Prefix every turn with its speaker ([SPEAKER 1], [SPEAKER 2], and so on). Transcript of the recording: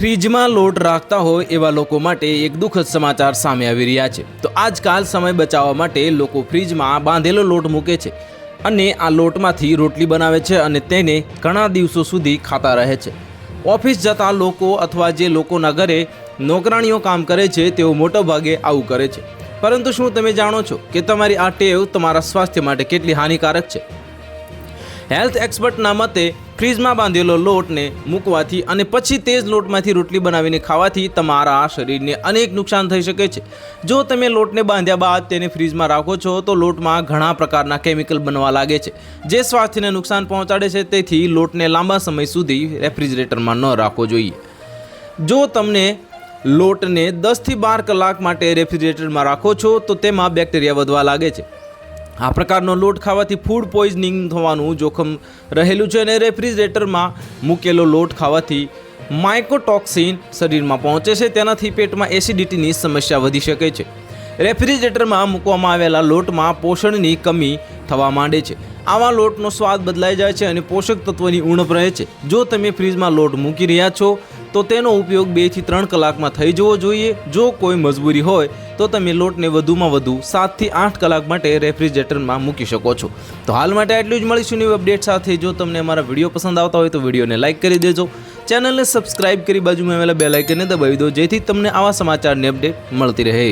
[SPEAKER 1] ફ્રીજમાં લોટ રાખતા હોય એવા લોકો માટે એક દુઃખદ સમાચાર સામે આવી રહ્યા છે. તો આજકાલ સમય બચાવવા માટે લોકો ફ્રીજમાં બાંધેલો લોટ મૂકે છે અને આ લોટમાંથી રોટલી બનાવે છે અને તેને ઘણા દિવસો સુધી ખાતા રહે છે. ઓફિસ જતા લોકો અથવા જે લોકોના ઘરે નોકરાણીઓ કામ કરે છે, તેઓ મોટાભાગે આવું કરે છે. પરંતુ શું તમે જાણો છો કે તમારી આ ટેવ તમારા સ્વાસ્થ્ય માટે કેટલી હાનિકારક છે? હેલ્થ એક્સપર્ટના મતે ફ્રીજમાં બાંધેલો લોટને મૂકવાથી અને પછી તે જ લોટમાંથી રોટલી બનાવીને ખાવાથી તમારા શરીરને અનેક નુકસાન થઈ શકે છે. જો તમે લોટને બાંધ્યા બાદ તેને ફ્રીજમાં રાખો છો, તો લોટમાં ઘણા પ્રકારના કેમિકલ બનવા લાગે છે, જે સ્વાસ્થ્યને નુકસાન પહોંચાડે છે, તેથી લોટને લાંબા સમય સુધી રેફ્રિજરેટરમાં ન રાખવો જોઈએ. જો તમને લોટને દસથી બાર કલાક માટે રેફ્રિજરેટરમાં રાખો છો, તો તેમાં બેક્ટેરિયા વધવા લાગે છે. આ પ્રકારનો લોટ ખાવાથી ફૂડ પોઈઝનિંગ થવાનું જોખમ રહેલું છે અને રેફ્રિજરેટરમાં મૂકેલો લોટ ખાવાથી માઇકોટોક્સિન શરીરમાં પહોંચે છે. તેનાથી પેટમાં એસિડિટીની સમસ્યા વધી શકે છે. રેફ્રિજરેટરમાં મૂકવામાં આવેલા લોટમાં પોષણની કમી થવા માંડે છે. આવા લોટનો સ્વાદ બદલાઈ જાય છે અને પોષક તત્વોની ઉણપ રહે છે. જો તમે ફ્રીજમાં લોટ મૂકી રહ્યા છો તો તેનો ઉપયોગ બેથી ત્રણ કલાકમાં થઈ જવો જોઈએ. જો કોઈ મજબૂરી હોય, તો તમે લોટને વધુમાં વધુ સાતથી આઠ કલાક માટે રેફ્રિજરેટરમાં મૂકી શકો છો. તો હાલ માટે આટલું જ. મળીશું ન્યૂ અપડેટ સાથે. જો તમને અમારા વીડિયો પસંદ આવતા હોય, તો વિડીયોને લાઇક કરી દેજો. ચેનલને સબસ્ક્રાઇબ કરી બાજુમાં આવેલા બે લાઇકનને દબાવી દો, જેથી તમને આવા સમાચારની અપડેટ મળતી રહે.